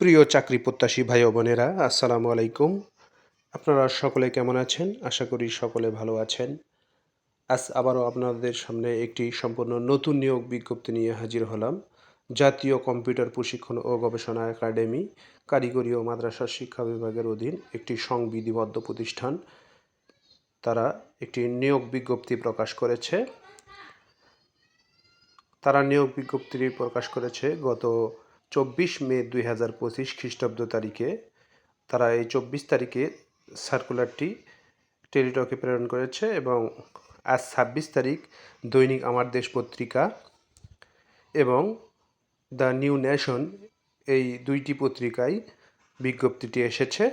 প্রিয় চাকরি প্রত্যাশী ভাই বোনেরা, আসসালামু আলাইকুম। আপনারা সকলে কেমন আছেন? আশা করি সকলে ভালো আছেন। আজ আবারও আপনাদের সামনে একটি সম্পূর্ণ নতুন নিয়োগ বিজ্ঞপ্তি নিয়ে হাজির হলাম। জাতীয় কম্পিউটার প্রশিক্ষণ ও গবেষণা একাডেমি, কারিগরি ও মাদ্রাসা শিক্ষা বিভাগের অধীন একটি সংবিধিবদ্ধ প্রতিষ্ঠান। তারা একটি নিয়োগ বিজ্ঞপ্তি প্রকাশ করেছে। তারা নিয়োগ বিজ্ঞপ্তি প্রকাশ করেছে গত চব্বিশ মে দুই হাজার পঁচিশ খ্রিস্টাব্দ তারিখে তারা এই চব্বিশ তারিখে সার্কুলারটি টেলিটকে প্রেরণ করেছে এবং আজ ছাব্বিশ তারিখ দৈনিক আমার দেশ পত্রিকা এবং দ্য নিউ ন্যাশন এই দুইটি পত্রিকায় বিজ্ঞপ্তিটি এসেছে।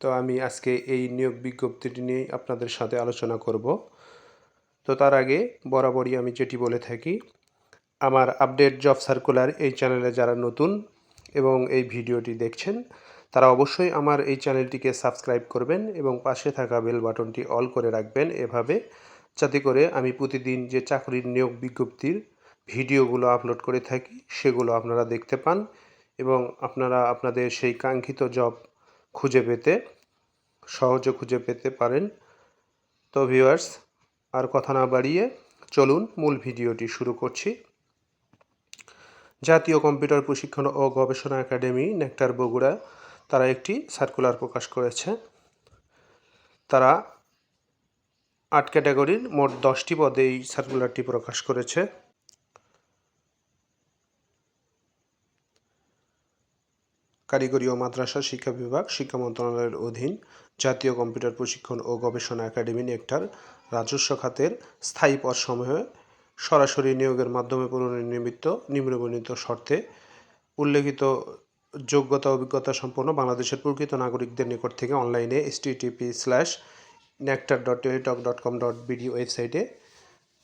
তো আমি আজকে এই নিয়োগ বিজ্ঞপ্তিটি নিয়ে আপনাদের সাথে আলোচনা করব। তো তার আগে বরাবরই আমি যেটি বলে থাকি আমার আপডেট জব সার্কুলার এই চ্যানেলে যারা নতুন এবং এই ভিডিওটি দেখছেন, তারা অবশ্যই আমার এই চ্যানেলটিকে সাবস্ক্রাইব করবেন এবং পাশে থাকা বেল বাটনটি অল করে রাখবেন এভাবে, যাতে করে আমি প্রতিদিন যে চাকরির নিয়োগ বিজ্ঞপ্তির ভিডিওগুলো আপলোড করে থাকি, সেগুলো আপনারা দেখতে পান এবং আপনারা আপনাদের সেই কাঙ্ক্ষিত জব খুঁজে পেতে, সহজে খুঁজে পেতে পারেন। তো ভিউয়ার্স আর কথা না বাড়িয়ে চলুন মূল ভিডিওটি শুরু করছি। জাতীয় কম্পিউটার প্রশিক্ষণ ও গবেষণা একাডেমি, নেকটার বগুড়া, তারা একটি সার্কুলার প্রকাশ করেছে। তারা আট ক্যাটাগরির মোট দশটি পদে এই সার্কুলারটি প্রকাশ করেছে। কারিগরি ও মাদ্রাসা শিক্ষা বিভাগ, শিক্ষা মন্ত্রণালয়ের অধীন জাতীয় কম্পিউটার প্রশিক্ষণ ও গবেষণা একাডেমি, নেকটার রাজস্ব খাতের স্থায়ী পদসমূহে সরাসরি নিয়োগের মাধ্যমে পুনর্নির্মিত নিম্নবর্ণিত শর্তে উল্লেখিত যোগ্যতা, অভিজ্ঞতা সম্পন্ন বাংলাদেশের প্রকৃত নাগরিকদের নিকট থেকে অনলাইনে HTTP slash nectar dot Teletalk dot com dot BD ওয়েবসাইটে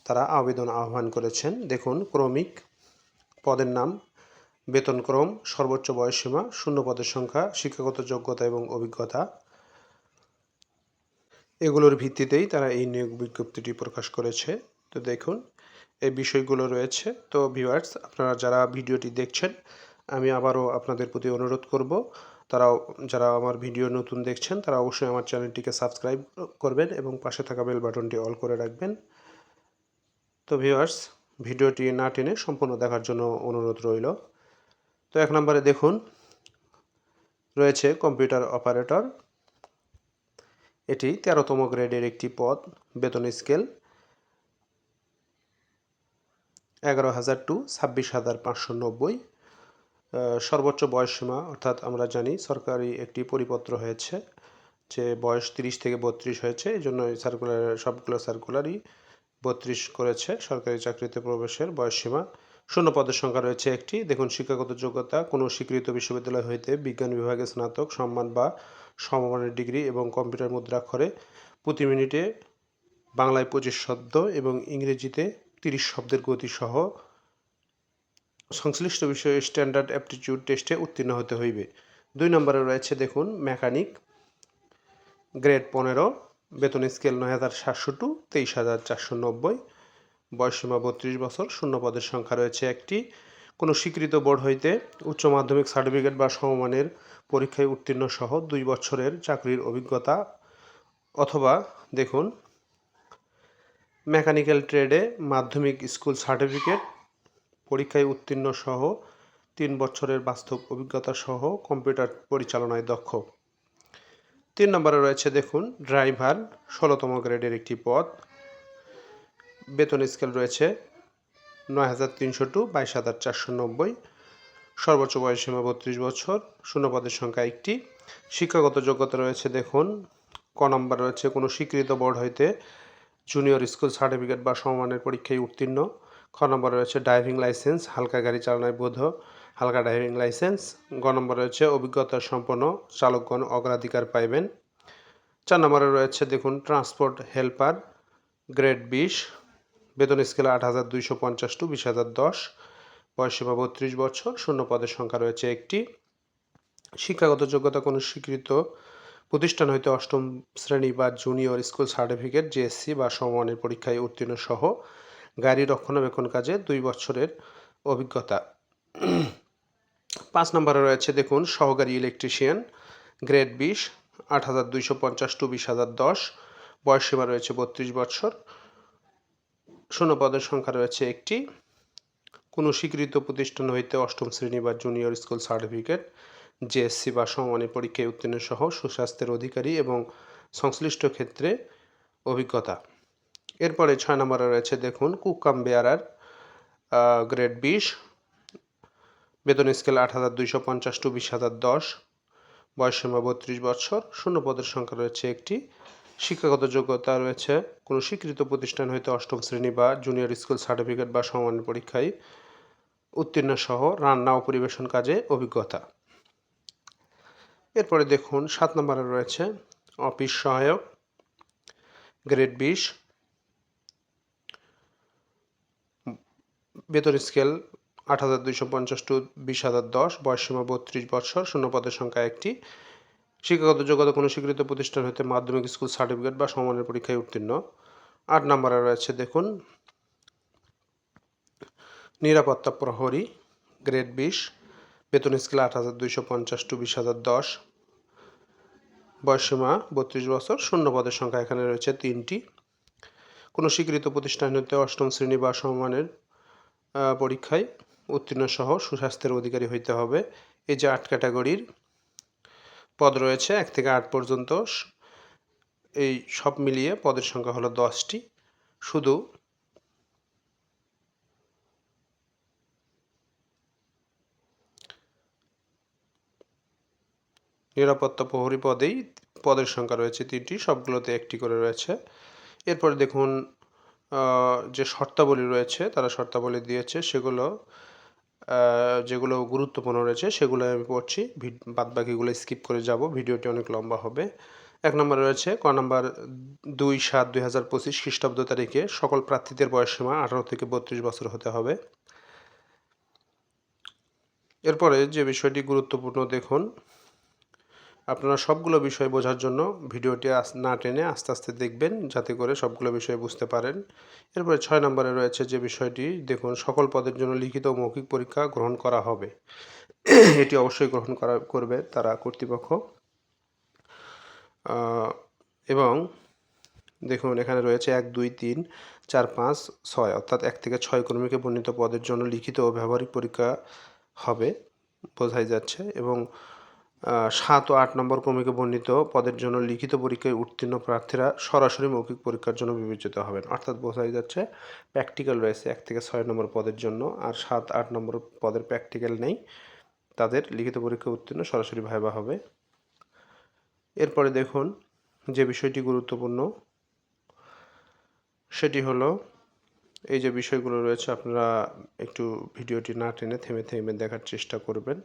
তারা আবেদন আহ্বান করেছেন। দেখুন, ক্রমিক পদের নাম বেতনক্রম সর্বোচ্চ বয়সসীমা শূন্য পদের সংখ্যা, শিক্ষাগত যোগ্যতা এবং অভিজ্ঞতা। এগুলোর ভিত্তিতেই তারা এই নিয়োগ বিজ্ঞপ্তিটি প্রকাশ করেছে। তো দেখুন এই বিষয়গুলো রয়েছে। তো ভিউয়ার্স আপনারা যারা ভিডিওটি দেখছেন, আমি আবারও আপনাদের প্রতি অনুরোধ করব, তারাও, যারা আমার ভিডিও নতুন দেখছেন, তারা অবশ্যই আমার চ্যানেলটিকে সাবস্ক্রাইব করবেন এবং পাশে থাকা বেল বাটনটি অল করে রাখবেন। তো ভিউয়ার্স ভিডিওটি না টেনে সম্পূর্ণ দেখার জন্য অনুরোধ রইল। তো এক নম্বরে দেখুন, রয়েছে কম্পিউটার অপারেটর এটি তেরোতম গ্রেডের একটি পদ, বেতন স্কেল এগারো হাজার টু ছাব্বিশ হাজার পাঁচশো নব্বই সর্বোচ্চ বয়সসীমা, অর্থাৎ আমরা জানি সরকারি একটি পরিপত্র হয়েছে যে বয়স তিরিশ থেকে বত্রিশ হয়েছে, এই জন্য এই সার্কুলার সবগুলো সার্কুলারই বত্রিশ করেছে সরকারি চাকরিতে প্রবেশের বয়সসীমা। শূন্য পদের সংখ্যা রয়েছে একটি। দেখুন, শিক্ষাগত যোগ্যতা, কোনো স্বীকৃত বিশ্ববিদ্যালয় হইতে বিজ্ঞান বিভাগে স্নাতক, সম্মান বা সমমানের ডিগ্রি এবং কম্পিউটার মুদ্রাক্ষরে প্রতি মিনিটে বাংলায় পঁচিশ শব্দ এবং ইংরেজিতে তিরিশ শব্দের গতিসহ সংশ্লিষ্ট বিষয়ে স্ট্যান্ডার্ড অ্যাপটিটিউড টেস্টে উত্তীর্ণ হতে হইবে। দুই নম্বরে রয়েছে দেখুন, মেকানিক গ্রেড পনেরো, বেতন স্কেল নয় হাজার সাতশো টু, তেইশ হাজার চারশো নব্বই বয়সীমা বত্রিশ বছর, শূন্য পদের সংখ্যা রয়েছে একটি। কোনো স্বীকৃত বোর্ড হইতে উচ্চ মাধ্যমিক সার্টিফিকেট বা সমমানের পরীক্ষায় উত্তীর্ণ সহ দুই বছরের চাকরির অভিজ্ঞতা অথবা দেখুন মেকানিক্যাল ট্রেডে মাধ্যমিক স্কুল সার্টিফিকেট, পরীক্ষায় উত্তীর্ণ সহ তিন বছরের বাস্তব অভিজ্ঞতা সহ কম্পিউটার পরিচালনায় দক্ষ। তিন নম্বরে রয়েছে দেখুন, ড্রাইভার, ষোলোতম গ্রেডের একটি পদ। বেতন স্কেল রয়েছে নয় হাজার তিনশো টু বাইশ হাজার চারশো নব্বই। সর্বোচ্চ বয়সসীমা বত্রিশ বছর শূন্য পদের সংখ্যা একটি। শিক্ষাগত যোগ্যতা রয়েছে দেখুন, ক নম্বর রয়েছে কোনো স্বীকৃত বোর্ড হইতে জুনিয়র স্কুল সার্টিফিকেট বা সমমানের পরীক্ষায় উত্তীর্ণ। খ নম্বর রয়েছে ড্রাইভিং লাইসেন্স, হালকা গাড়ি চালনায় বোধ, হালকা ড্রাইভিং লাইসেন্স। গ নম্বর রয়েছে অভিজ্ঞতা সম্পন্ন চালকগণ অগ্রাধিকার পাইবেন। চার নম্বরে রয়েছে দেখুন ট্রান্সপোর্ট হেল্পার, গ্রেড বিশ, বেতন স্কেল আট হাজার দুইশো পঞ্চাশ টু বিশ হাজার দশ বয়সীমা বত্রিশ বছর, শূন্য পদের সংখ্যা রয়েছে একটি। শিক্ষাগত যোগ্যতা কোনো স্বীকৃত প্রতিষ্ঠান হইতে অষ্টম শ্রেণি বা জুনিয়র স্কুল সার্টিফিকেট জিএসসি বা সমমানের পরীক্ষায় উত্তীর্ণ সহ গাড়ি রক্ষণাবেক্ষণ কাজে দুই বছরের অভিজ্ঞতা। পাঁচ নম্বরে রয়েছে দেখুন, সহকারী ইলেকট্রিশিয়ান গ্রেড বিশ, আট হাজার দুইশো পঞ্চাশ টু বিশ হাজার দশ। বয়সসীমা রয়েছে বত্রিশ বছর। শূন্য পদের সংখ্যা রয়েছে একটি। কোনো স্বীকৃত প্রতিষ্ঠান হইতে অষ্টম শ্রেণি বা জুনিয়র স্কুল সার্টিফিকেট জেএসসি বা সমমানের পরীক্ষায় উত্তীর্ণ সহ সুস্বাস্থ্যের অধিকারী এবং সংশ্লিষ্ট ক্ষেত্রে অভিজ্ঞতা। এরপরে ছয় নম্বরে রয়েছে দেখুন, কুকাম বেয়ারার গ্রেড বিশ, বেতন স্কেল আট হাজার দুইশো পঞ্চাশ টু বিশ হাজার দশ বয়সসীমা বত্রিশ বছর, শূন্য পদের সংখ্যা রয়েছে একটি। শিক্ষাগত যোগ্যতা রয়েছে, কোনো স্বীকৃত প্রতিষ্ঠান হইতে অষ্টম শ্রেণি বা জুনিয়র স্কুল সার্টিফিকেট বা সমমানের পরীক্ষায় উত্তীর্ণ সহ রান্না ও পরিবেশন কাজে অভিজ্ঞতা। এরপরে দেখুন সাত নম্বরে রয়েছে অফিস সহায়ক, গ্রেড বিশ, বেতন স্কেল আট হাজার দুইশো পঞ্চাশ টু বিশ হাজার দশ, বয়সসীমা বত্রিশ বছর, শূন্য পদের সংখ্যা একটি। শিক্ষাগত যোগ্যতা কোনো স্বীকৃত প্রতিষ্ঠান হতে মাধ্যমিক স্কুল সার্টিফিকেট বা সমানের পরীক্ষায় উত্তীর্ণ। আট নম্বরে রয়েছে দেখুন নিরাপত্তা প্রহরী, গ্রেড বিশ বেতন স্কেল আট হাজার দুইশো পঞ্চাশ টু বিশ হাজার দশ। বয়সসীমা বত্রিশ বছর, শূন্য পদের সংখ্যা এখানে রয়েছে তিনটি। কোনো স্বীকৃত প্রতিষ্ঠান হতে অষ্টম শ্রেণি বা সমমানের পরীক্ষায় উত্তীর্ণ সহ সুস্বাস্থ্যের অধিকারী হইতে হবে। এই যে আট ক্যাটাগরির পদ রয়েছে, এক থেকে আট পর্যন্ত এই সব মিলিয়ে পদের সংখ্যা হলো দশটি। শুধু নিরাপত্তা প্রহরী পদেই পদের সংখ্যা রয়েছে তিনটি, সবগুলোতে একটি করে রয়েছে। এরপরে দেখুন যে শর্তাবলী রয়েছে, তারা শর্তাবলী দিয়েছে, সেগুলো যেগুলো গুরুত্বপূর্ণ রয়েছে, সেগুলো আমি পড়ছি। বাদ বাকিগুলো স্কিপ করে যাব, ভিডিওটি অনেক লম্বা হবে। এক নম্বরে রয়েছে, ক নম্বর দুই সাত দুই হাজার পঁচিশ খ্রিস্টাব্দ তারিখে সকল প্রার্থীদের বয়সসীমা আঠারো থেকে বত্রিশ বছর হতে হবে। এরপরে যে বিষয়টি গুরুত্বপূর্ণ, দেখুন আপনারা সবগুলো বিষয় বোঝার জন্য ভিডিওটি না টেনে আস্তে আস্তে দেখবেন যাতে করে সবগুলো বিষয় বুঝতে পারেন। এরপরে ছয় নম্বরে রয়েছে যে বিষয়টি, দেখুন, সকল পদের জন্য লিখিত মৌখিক পরীক্ষা গ্রহণ করা হবে। এটি অবশ্যই গ্রহণ করা, করবে তারা কর্তৃপক্ষ। এবং দেখুন, এখানে রয়েছে এক, দুই, তিন, চার, পাঁচ, ছয়, অর্থাৎ এক থেকে ছয় কর্মীকে বর্ণিত পদের জন্য লিখিত ও ব্যবহারিক পরীক্ষা হবে, বোঝাই যাচ্ছে। এবং সাত ও আট নম্বর ক্রমিকে বর্ণিত পদের জন্য লিখিত পরীক্ষায় উত্তীর্ণ প্রার্থীরা সরাসরি মৌখিক পরীক্ষার জন্য বিবেচিত হবেন। অর্থাৎ বোঝাই যাচ্ছে প্র্যাকটিক্যাল রয়েছে এক থেকে ছয় নম্বর পদের জন্য আর সাত, আট নম্বর পদের প্র্যাকটিক্যাল নেই। তাদের লিখিত পরীক্ষা উত্তীর্ণ সরাসরি ভাইবা হবে। এরপরে দেখুন যে বিষয়টি গুরুত্বপূর্ণ, সেটি হলো, এই যে বিষয়গুলো রয়েছে আপনারা একটু ভিডিওটি না টেনে থেমে থেমে দেখার চেষ্টা করবেন।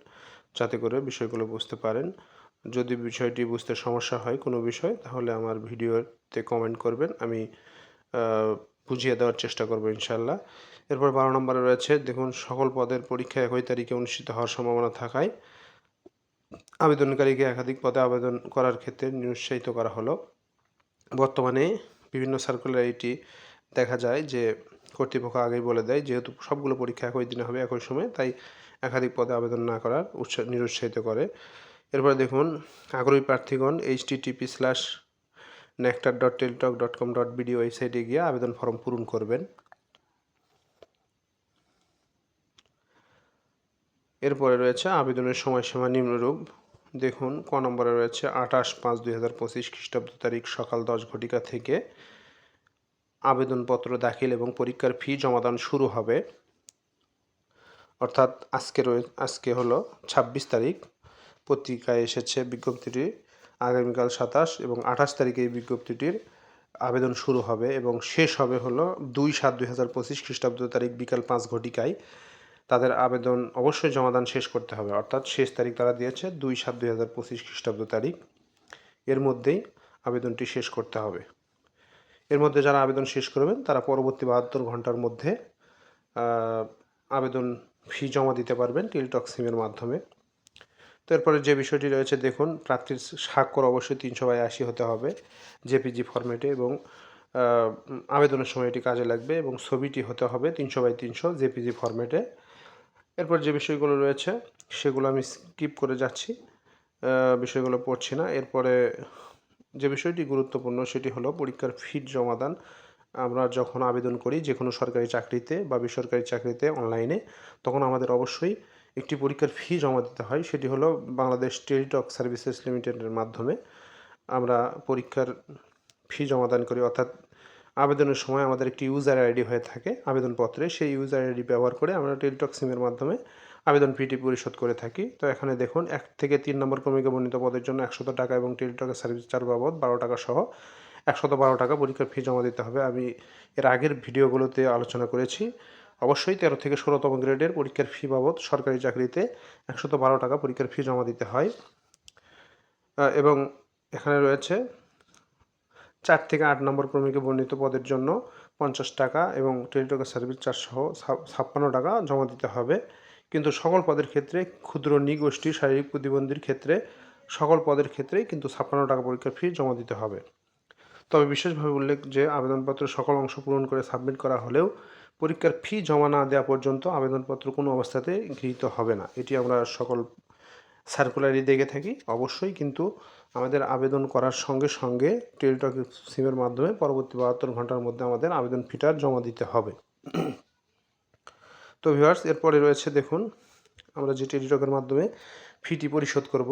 যাতে করে বিষয়গুলো বুঝতে পারেন। যদি বিষয়টি বুঝতে সমস্যা হয় কোনো বিষয়, তাহলে আমার ভিডিওতে কমেন্ট করবেন। আমি বুঝিয়ে দেওয়ার চেষ্টা করব ইনশাল্লাহ এরপর বারো নম্বরে রয়েছে, দেখুন, সকল পদের পরীক্ষা একই তারিখে অনুষ্ঠিত হওয়ার সম্ভাবনা থাকায় আবেদনকারীকে একাধিক পদে আবেদন করার ক্ষেত্রে নিরুৎসাহিত করা হলো। বর্তমানে বিভিন্ন সার্কুলার এটি দেখা যায় যে কর্তৃপক্ষ আগেই বলে দেয়, যেহেতু সবগুলো পরীক্ষা একই দিনে হবে, একই সময়, তাই একাধিক পদে আবেদন না করার উৎসাহ নিরুৎসাহিত করে। এরপরে দেখুন, আগ্রহী প্রার্থীগণ HTTP slash nectar dot Teletalk dot com dot BD ওয়েবসাইটে গিয়ে আবেদন ফর্ম পূরণ করবেন। এরপরে রয়েছে আবেদনের সময়সীমা নিম্নরূপ। দেখুন, ক নম্বরে রয়েছে আঠাশ পাঁচ দুই হাজার পঁচিশ খ্রিস্টাব্দ তারিখ সকাল দশ ঘটিকা থেকে আবেদনপত্র, দাখিল এবং পরীক্ষার ফি জমাদান শুরু হবে। অর্থাৎ আজকে রয়ে, আজকে হলো ছাব্বিশ তারিখ। পত্রিকায় এসেছে বিজ্ঞপ্তিটি, আগামীকাল সাতাশ এবং আঠাশ তারিখে এই বিজ্ঞপ্তিটির আবেদন শুরু হবে এবং শেষ হবে হলো দুই সাত দুই হাজার পঁচিশ খ্রিস্টাব্দ তারিখ বিকাল পাঁচ ঘটিকায়। তাদের আবেদন অবশ্যই জমাদান শেষ করতে হবে, অর্থাৎ শেষ তারিখ তারা দিয়েছে দুই সাত দুই হাজার পঁচিশ খ্রিস্টাব্দ তারিখ। এর মধ্যেই আবেদনটি শেষ করতে হবে। এর মধ্যে যারা আবেদন শেষ করবেন, তারা পরবর্তী বাহাত্তর ঘণ্টার মধ্যে আবেদন ফি জমা দিতে পারবেন টিলটক সিমের মাধ্যমে। তো এরপরে যে বিষয়টি রয়েছে, দেখুন, প্রার্থীর স্বাক্ষর অবশ্যই তিনশো বাই আশি হতে হবে জেপিজি ফরম্যাটে এবং আবেদনের সময় এটি কাজে লাগবে এবং ছবিটি হতে হবে তিনশো বাই তিনশো জেপিজি ফরম্যাটে। এরপর যে বিষয়গুলো রয়েছে, সেগুলো আমি স্কিপ করে যাচ্ছি বিষয়গুলো পড়ছি না। এরপরে যে বিষয়টি গুরুত্বপূর্ণ, সেটি হলো পরীক্ষার ফি জমাদান আমরা যখন আবেদন করি যে কোনো সরকারি চাকরিতে বা বেসরকারি চাকরিতে অনলাইনে তখন আমাদের অবশ্যই একটি পরীক্ষার ফি জমা দিতে হয়। সেটি হলো বাংলাদেশ টেলিটক সার্ভিসেস লিমিটেডের মাধ্যমে আমরা পরীক্ষার ফি জমাদান করি। অর্থাৎ আবেদনের সময় আমাদের একটি ইউজার আইডি হয়ে থাকে আবেদনপত্রে। সেই ইউজার আইডি ব্যবহার করে আমরা টেলিটক সিমের মাধ্যমে আবেদন ফিটি পরিশোধ করে থাকি। তো এখানে দেখুন, এক থেকে তিন নম্বর ক্রমিকে বর্ণিত পদের জন্য একশত টাকা এবং টেলিটকের সার্ভিস চার্জ বাবদ বারো টাকা সহ একশত বারো টাকা পরীক্ষার ফি জমা দিতে হবে। আমি এর আগের ভিডিওগুলোতে আলোচনা করেছি। অবশ্যই তেরো থেকে ষোলোতম গ্রেডের পরীক্ষার ফি বাবদ সরকারি চাকরিতে একশত বারো টাকা পরীক্ষার ফি জমা দিতে হয়। এবং এখানে রয়েছে চার থেকে আট নম্বর ক্রমিকে বর্ণিত পদের জন্য পঞ্চাশ টাকা এবং টেলিটকের সার্ভিস চার্জ সহ ছাপ্পান্ন টাকা জমা দিতে হবে। কিন্তু সকল পদের ক্ষেত্রে ক্ষুদ্র নিগোষ্ঠী শারীরিক প্রতিবন্ধীর ক্ষেত্রে সকল পদের ক্ষেত্রে কিন্তু ছাপ্পান্ন টাকা পরীক্ষার ফি জমা দিতে হবে। তবে বিশেষভাবে উল্লেখ যে আবেদনপত্র সকল অংশ পূরণ করে সাবমিট করা হলেও পরীক্ষার ফি জমা না দেওয়া পর্যন্ত আবেদনপত্র কোনো অবস্থাতে গৃহীত হবে না। এটি আমরা সকল সার্কুলারই দেখে থাকি। অবশ্যই কিন্তু আমাদের আবেদন করার সঙ্গে সঙ্গে টেলিটক সিমের মাধ্যমে পরবর্তী বাহাত্তর ঘণ্টার মধ্যে আমাদের আবেদন ফিটার জমা দিতে হবে। তো ভিউয়ার্স এরপরে রয়েছে দেখুন, আমরা যে টেলিটকের মাধ্যমে ফিটি পরিশোধ করব।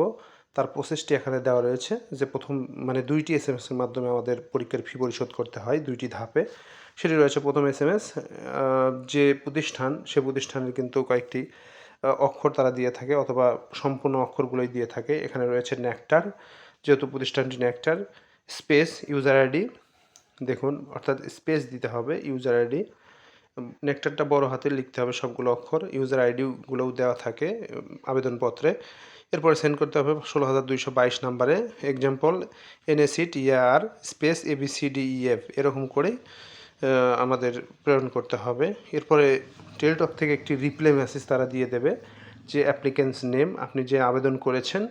তার প্রসেসটি এখানে দেওয়া রয়েছে যে প্রথম মানে দুইটি এস এম এসের মাধ্যমে আমাদের পরীক্ষার ফি পরিশোধ করতে হয় দুইটি ধাপে। সেটি রয়েছে প্রথম এস এম এস যে প্রতিষ্ঠান, সে প্রতিষ্ঠানের কিন্তু কয়েকটি অক্ষর তারা দিয়ে থাকে অথবা সম্পূর্ণ অক্ষরগুলোই দিয়ে থাকে। এখানে রয়েছে ন্যাকটার যেহেতু প্রতিষ্ঠানটি ন্যাকটার স্পেস ইউজার আইডি দেখুন, অর্থাৎ স্পেস দিতে হবে ইউজার আইডি নেকটারটা বড় হাতে লিখতে হবে সবগুলো অক্ষর ইউজার আইডিগুলোও দেওয়া থাকে আবেদনপত্রে। এরপরে সেন্ড করতে হবে ষোলো হাজার দুইশো বাইশ নাম্বারে। Example NAC TR space ABCDEF এরকম করে আমাদের প্রেরণ করতে হবে। এরপরে টেলিটক থেকে একটি রিপ্লে মেসেজ তারা দিয়ে দেবে যে অ্যাপ্লিকেন্টস নেম আপনি যে আবেদন করেছেন,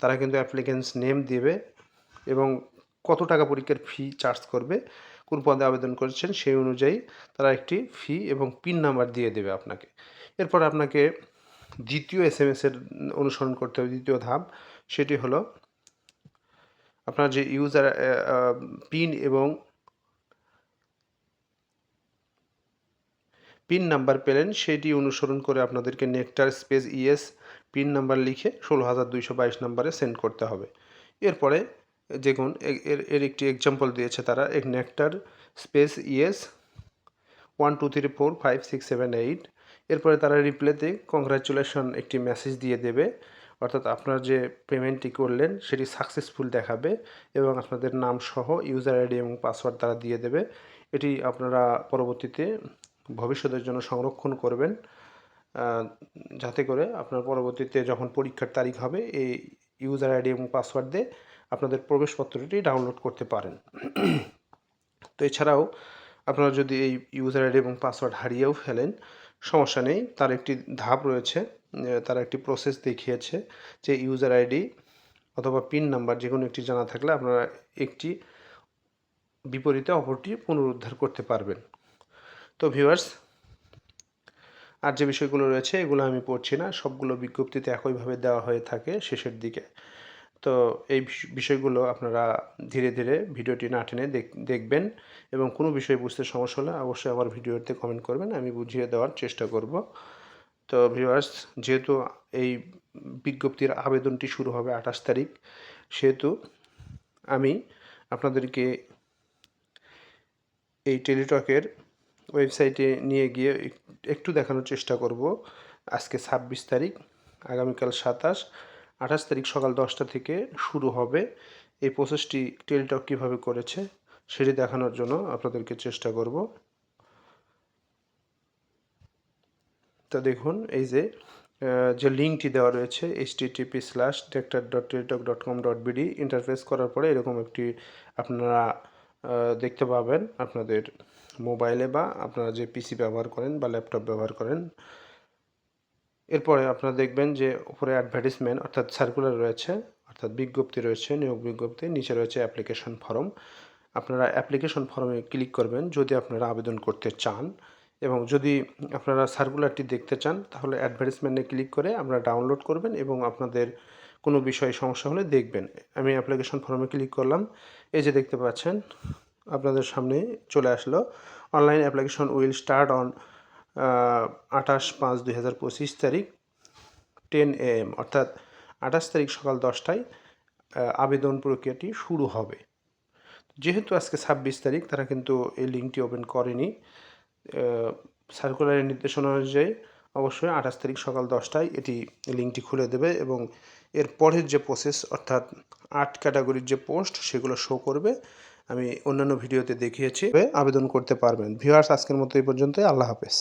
তারা কিন্তু অ্যাপ্লিকেন্টস নেম দেবে এবং কত টাকা পরীক্ষার ফি চার্জ করবে, কোন পদে আবেদন করেছেন সেই অনুযায়ী তারা একটি ফি এবং পিন নাম্বার দিয়ে দেবে আপনাকে। এরপর আপনাকে দ্বিতীয় এস এম এর অনুসরণ করতে হবে, দ্বিতীয় ধাপ। সেটি হলো আপনার যে ইউজার পিন এবং পিন নাম্বার পেলেন, সেটি অনুসরণ করে আপনাদেরকে nectar space ES pin number লিখে ষোলো হাজার দুইশো বাইশ নাম্বারে সেন্ড করতে হবে। এরপরে দেখুন এর এর একটি এক্সাম্পল দিয়েছে তারা, এক nectar space ES one two three four five six seven eight এরপরে তারা রিপ্লেতে কংগ্রাচুলেশন একটি মেসেজ দিয়ে দেবে। অর্থাৎ আপনার যে পেমেন্টটি করলেন, সেটি সাকসেসফুল দেখাবে এবং আপনাদের নাম সহ ইউজার আইডি এবং পাসওয়ার্ড তারা দিয়ে দেবে। এটি আপনারা পরবর্তীতে ভবিষ্যতের জন্য সংরক্ষণ করবেন যাতে করে আপনার পরবর্তীতে যখন পরীক্ষার তারিখ হবে, এই ইউজার আইডি এবং পাসওয়ার্ড দিয়ে আপনাদের প্রবেশপত্রটি ডাউনলোড করতে পারেন। তো এছাড়াও আপনারা যদি এই ইউজার আইডি এবং পাসওয়ার্ড হারিয়েও ফেলেন সমস্যা নেই। তার একটি ধাপ রয়েছে তারা একটি প্রসেস দেখিয়েছে যে ইউজার আইডি অথবা পিন নাম্বার যে কোনো একটি জানা থাকলে আপনারা একটি বিপরীতে অপরটি পুনরুদ্ধার করতে পারবেন। তো ভিউয়ার্স আর যে বিষয়গুলো রয়েছে এগুলো আমি পড়ছি না। সবগুলো বিজ্ঞপ্তিতে একইভাবে দেওয়া হয়ে থাকে শেষের দিকে। তো এই বিষ- বিষয়গুলো আপনারা ধীরে ধীরে ভিডিওটি না টেনে দেখ- দেখবেন এবং কোনো বিষয় বুঝতে সমস্যা হলে অবশ্যই আমার ভিডিওতে কমেন্ট করবেন, আমি বুঝিয়ে দেওয়ার চেষ্টা করব। তো ভিউয়ার্স যেহেতু এই বিজ্ঞপ্তির আবেদনটি শুরু হবে আঠাশ তারিখ, সেহেতু আমি আপনাদেরকে এই টেলিটকের ওয়েবসাইটে নিয়ে গিয়ে একটু দেখানোর চেষ্টা করব। আজকে ছাব্বিশ তারিখ, আগামীকাল সাতাশ আঠাশ তারিখ সকাল দশটা থেকে শুরু হবে। এই প্রসেসটি টেলিটক কীভাবে করেছে সেটি দেখানোর জন্য আপনাদেরকে চেষ্টা করব। তা দেখুন, এই যে যে লিঙ্কটি দেওয়া রয়েছে HTTP slash nectar dot Teletalk dot com dot BD interface করার পরে এরকম একটি আপনারা দেখতে পাবেন আপনাদের মোবাইলে বা আপনারা যে পিসি ব্যবহার করেন বা ল্যাপটপ ব্যবহার করেন এরপরে আপনারা দেখবেন যে উপরে অ্যাডভার্টিসমেন্ট অর্থাৎ সার্কুলার রয়েছে, অর্থাৎ বিজ্ঞপ্তি রয়েছে, নিয়োগ বিজ্ঞপ্তি, নিচে রয়েছে অ্যাপ্লিকেশন ফর্ম আপনারা অ্যাপ্লিকেশন ফর্মে ক্লিক করবেন যদি আপনারা আবেদন করতে চান এবং যদি আপনারা সার্কুলারটি দেখতে চান, তাহলে অ্যাডভার্টাইজমেন্টে ক্লিক করে আমরা ডাউনলোড করবেন এবং আপনাদের কোনো বিষয়ে সমস্যা হলে দেখবেন। আমি অ্যাপ্লিকেশন ফর্মে ক্লিক করলাম, এই যে দেখতে পাচ্ছেন, আপনাদের সামনে চলে আসলো। Online application will start on আঠাশ পাঁচ দুই হাজার পঁচিশ তারিখ, টেন এ এম, অর্থাৎ আঠাশ তারিখ সকাল দশটায় আবেদন প্রক্রিয়াটি শুরু হবে। যেহেতু আজকে ছাব্বিশ তারিখ, তারা কিন্তু এই লিঙ্কটি ওপেন করেনি। সার্কুলারের নির্দেশনা অনুযায়ী অবশ্যই আঠাশ তারিখ সকাল দশটায় এটি লিঙ্কটি খুলে দেবে এবং এর পরের যে প্রসেস অর্থাৎ আট ক্যাটাগরির যে পোস্ট সেগুলো শো করবে। আমি অন্যান্য ভিডিওতে দেখিয়েছি, আবেদন করতে পারবেন। ভিউয়ার্স আজকের মতো এই পর্যন্তই। আল্লাহ হাফেজ।